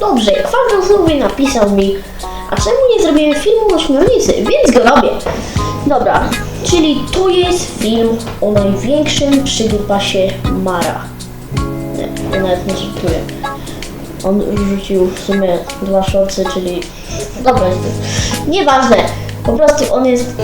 Dobrze, Kwadrosowy napisał mi, a czemu nie zrobiłem filmu ośmiornicy, więc go robię. Dobra, czyli to jest film o największym przygódpasie Mara. Nie, nawet nie żartuję. On rzucił w sumie dwa szorcy, czyli... Dobra. Nieważne. Po prostu on jest...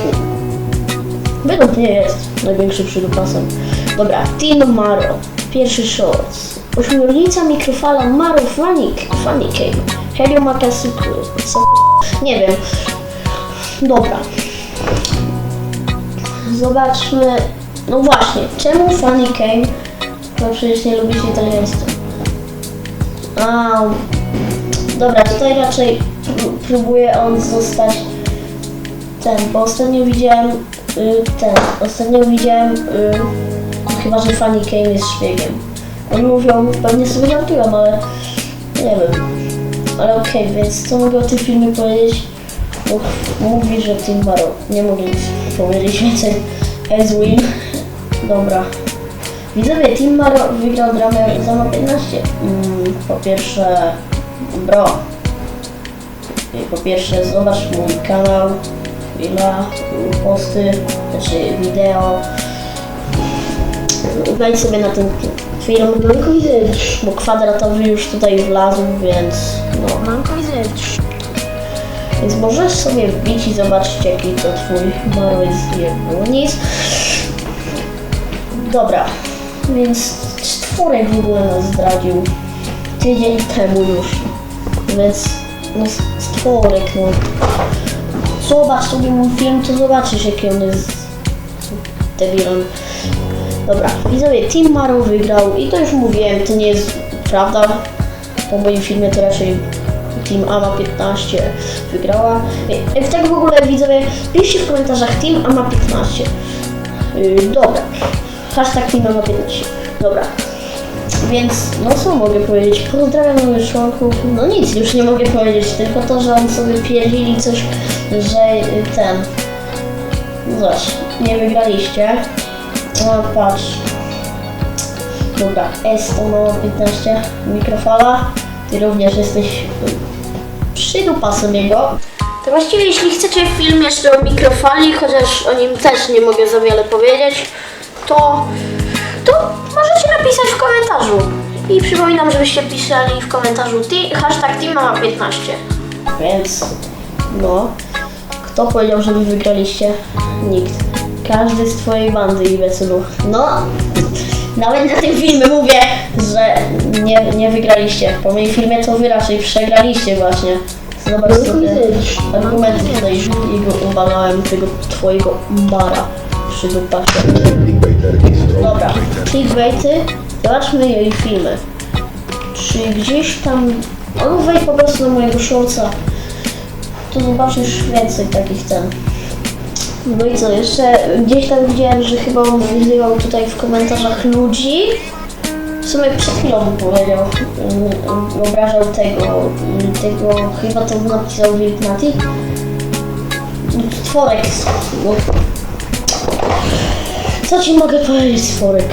Według mnie jest największym przydupasem. Dobra, Team Maro. Pierwszy shorts. Ośmiornica mikrofala Maro Fanik. Fanikej. Helio Makasuku. Nie wiem. Dobra. Zobaczmy. No właśnie, czemu Funny Kane? No przecież nie lubisz italiańskiego. A, dobra, tutaj raczej pró- próbuje on zostać ten, bo ostatnio widziałem y, ten, ostatnio widziałem y, chyba, że Fanny Kane jest szpiegiem. Oni mówią, pewnie sobie żartują, ale nie wiem. Ale okej, więc co mogę o tym filmie powiedzieć? Bo mówi, że Tim Barrow. Nie mogę nic powiedzieć więcej. Ezwin. Dobra. Widzowie, Tim Maro wygrał dramę za ma 15. Mm, po pierwsze, bro. Po pierwsze, zobacz mój kanał, chwila, posty, znaczy wideo. Wejdź sobie na ten manko widzę, bo kwadratowy już tutaj wlazł, więc no. Manko widzę. Więc możesz sobie wbić i zobaczyć jaki to twój nie nic. Dobra, więc stworek w ogóle nas zdradził tydzień temu już. Więc no stworek, no. Zobacz sobie mój film, to zobaczysz jaki on jest debilem. Dobra, widzowie, Team Maro wygrał i to już mówiłem, to nie jest prawda. Po moim filmie to raczej Team Ama 15 wygrała. Jak tak w ogóle widzowie, piszcie w komentarzach Team Ama 15. Yy, dobra. Hashtag Team Ama 15. Dobra. Więc, no co mogę powiedzieć? Pozdrawiam moich członków. No nic, już nie mogę powiedzieć, tylko to, że on sobie pierdzili coś, że ten... No zobacz, nie wygraliście. No patrz. Dobra, S to ma 15, mikrofala. Ty również jesteś y, przydupasem jego. To właściwie jeśli chcecie film jeszcze o mikrofali, chociaż o nim też nie mogę za wiele powiedzieć, to, to możecie napisać w komentarzu. I przypominam, żebyście pisali w komentarzu ty, hashtag teamama15. Więc, no, kto powiedział, że wy wygraliście? Nikt. Każdy z twojej bandy imbecylu. No, nawet na tym filmie mówię, że nie, nie wygraliście. Po moim filmie to wy raczej przegraliście właśnie. Zobacz sobie argumenty tutaj jego ubalałem, tego twojego bara przy dupasie. Dobra, clickbaity. Zobaczmy jej filmy. Czy gdzieś tam... On wejdź po prostu na mojego shortsa. To zobaczysz więcej takich ten. No i co, jeszcze gdzieś tam widziałem, że chyba on wyzywał tutaj w komentarzach ludzi. W sumie przed chwilą powiedział, um, obrażał tego, um, tego, chyba to napisał Wilknati. Stworek. No. Co ci mogę powiedzieć, stworek?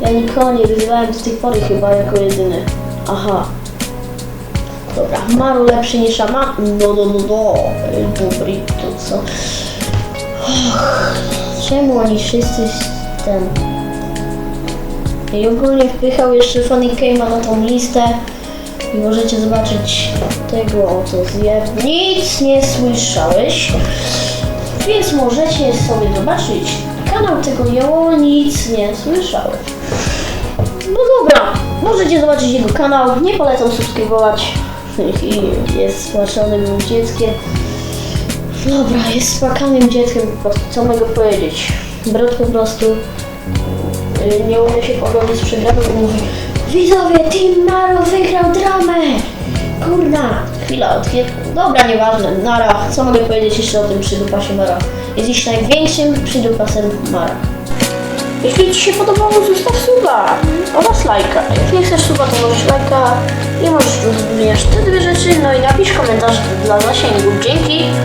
Ja nikogo nie wyzywałem do tej pory chyba jako jedyny. Aha. Dobra, Maru lepszy niż Ama? No, no, no, no. Dobry, to co? Och, czemu oni wszyscy s- ten... I ogólnie wpychał jeszcze Funny Game'a na tą listę. I możecie zobaczyć tego oto zjeb. Nic nie słyszałeś. Więc możecie sobie zobaczyć kanał tego Joło, nic nie słyszałeś. No dobra, możecie zobaczyć jego kanał, nie polecam subskrybować. I jest spłaczonym dzieckiem. Dobra, jest spłakanym dzieckiem, co mogę powiedzieć? Brat po prostu y, nie umie się pogodzić z przegraną i mówi Widzowie, Team Maro wygrał dramę! Kurna, chwila, odkiet... Dobra, nieważne, Nara, co mogę powiedzieć jeszcze o tym przydupasie Mara? Jest dziś największym przydupasem Mara. Jeśli Ci się podobało, zostaw suba oraz lajka. Jak nie chcesz suba, to możesz lajka i możesz zmieniać te dwie rzeczy, no i napisz komentarz dla zasięgu. Dzięki!